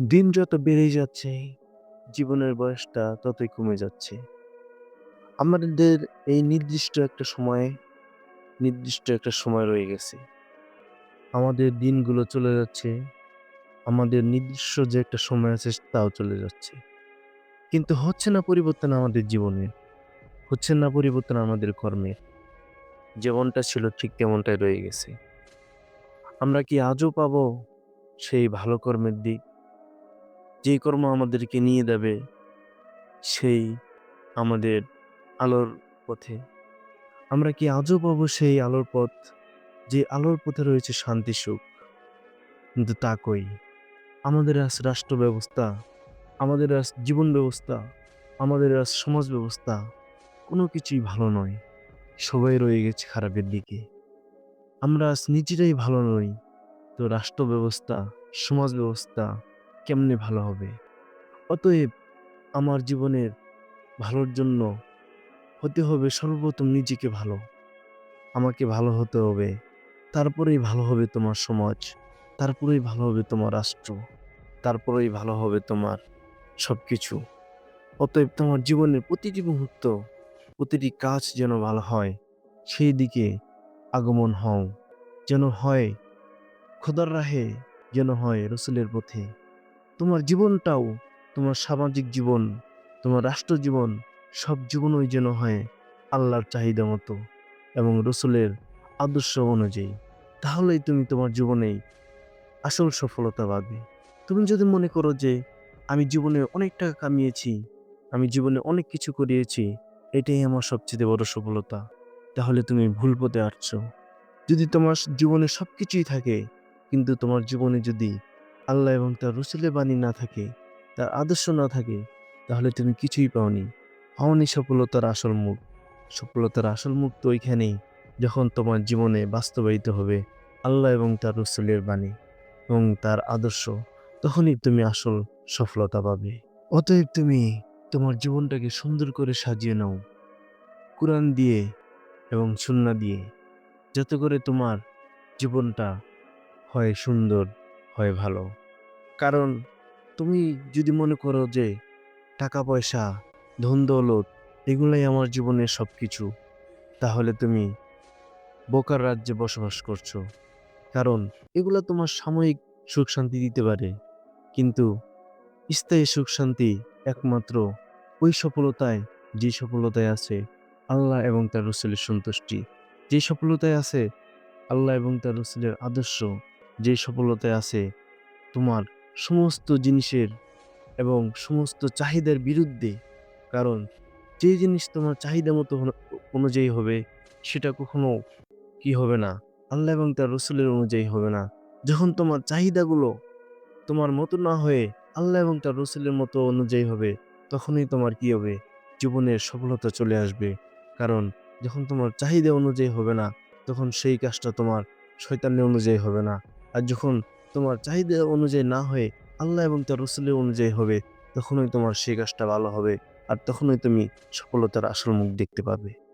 দিন যত বেড়েই যাচ্ছে, জীবনের বয়সটা ততই কমে যাচ্ছে। আমাদের এই নির্দিষ্ট একটা সময়ে, নির্দিষ্ট একটা সময় রয়ে গেছে। আমাদের দিনগুলো চলে যাচ্ছে। আমাদের নির্দিষ্ট যে একটা সময় আছে তাও চলে যাচ্ছে। কিন্তু হচ্ছে না পরিবর্তন আমাদের জীবনে। হচ্ছে না পরিবর্তন আমাদের কর্মে। যেমনটা ছিল ঠিক তেমনটাই রয়ে গেছে। আমরা কি আজও পাবো সেই ভালো কর্মের দিক? যেই কর্ম আমাদেরকে নিয়ে যাবে সেই আমাদের আলোর পথে? আমরা কি আজও পাবো সেই আলোর পথ? যে আলোর পথে রয়েছে শান্তি সুখ? কিন্তু তা কই? আমাদের আজ রাষ্ট্র ব্যবস্থা, আমাদের আজ জীবন ব্যবস্থা, আমাদের আজ সমাজ ব্যবস্থা কোনো কিছুই ভালো নয়। সবাই রয়ে গেছে খারাপের দিকে। আমরা আজ নিজেরাই ভালো নই। তো রাষ্ট্র ব্যবস্থা, সমাজ ব্যবস্থা কেমনে ভালো হবে? অতএব আমার জীবনের ভালোর জন্য হতে হবে সর্বপ্রথম নিজেকে ভালো। আমাকে ভালো হতে হবে। তারপরেই ভালো হবে তোমার সমাজ। তারপরেই ভালো হবে তোমার রাষ্ট্র। তারপরেই ভালো হবে তোমার সবকিছু। অতএব তোমার জীবনের প্রতিটি মুহূর্ত, প্রতিটি কাজ যেন ভালো হয়, সেই দিকে আগমন হও। যেন হয় খোদার রাহে, যেন হয় রসুলের পথে। তোমার জীবনটাও, তোমার সামাজিক জীবন, তোমার রাষ্ট্র জীবন, সব জীবনই যেন হয় আল্লাহর চাহিদা মতো এবং রসুলের আদর্শ অনুযায়ী। তাহলেই তুমি তোমার জীবনে আসল সফলতা পাবে। তুমি যদি মনে করো যে আমি জীবনে অনেক টাকা কামিয়েছি, আমি জীবনে অনেক কিছু করিয়েছি, এটাই আমার সবচেয়ে বড় সফলতা। তাহলে তুমি ভুল পথে হাঁটছো। যদি তোমার জীবনে সব কিছুই থাকে, কিন্তু তোমার জীবনে যদি আল্লাহ এবং তার রসুলের বাণী না থাকে, তার আদর্শ না থাকে, তাহলে তুমি কিছুই পাওনি। পাওনি সফলতার আসল মুখ। সফলতার আসল মুখ তো ওইখানেই, যখন তোমার জীবনে বাস্তবায়িত হবে আল্লাহ এবং তার রসুলের বাণী এবং তার আদর্শ। তখনই তুমি আসল সফলতা পাবে। অতএব তুমি তোমার জীবনটাকে সুন্দর করে সাজিয়ে নাও। কুরআন দিয়ে এবং সুন্নাহ দিয়ে। যাতে করে তোমার জীবনটা হয় সুন্দর, হয় ভালো। কারণ তুমি যদি মনে করো যে টাকা-পয়সা, ধন-দৌলত এগুলাই আমার জীবনের সব কিছু তাহলে তুমি বোকার রাজ্যে বসবাস করছ। কারণ এগুলা তোমার সাময়িক সুখ-শান্তি দিতে পারে। কিন্তু স্থায়ী সুখ-শান্তি একমাত্র ওই সফলতায়, যে সফলতায় আছে আল্লাহ এবং তার রসুলের সন্তুষ্টি। যে সফলতায় আছে আল্লাহ এবং তার রসুলের আদর্শ, যে সফলতায় আছে তোমার সমস্ত জিনিসের এবং সমস্ত চাহিদার বিরুদ্ধে। কারণ যে জিনিস তোমার চাহিদা মতো অনুযায়ী হবে, সেটা কখনো কি হবে না, আল্লাহ এবং তার রসুলের অনুযায়ী হবে না। যখন তোমার চাহিদাগুলো তোমার মতো না হয়ে আল্লাহ এবং তার রসুলের মতো অনুযায়ী হবে, তখনই তোমার কি হবে? জীবনের সফলতা চলে আসবে। কারণ যখন তোমার চাহিদা অনুযায়ী হবে না, তখন সেই কাজটা তোমার শয়তানের অনুযায়ী হবে না। আর যখন তোমার চাহিদা অনুযায়ী না হয়ে আল্লাহ এবং তার রসুলের অনুযায়ী হবে, তখনই তোমার সেই কাজটা ভালো হবে। আর তখনই তুমি সফলতার আসল মুখ দেখতে পাবে।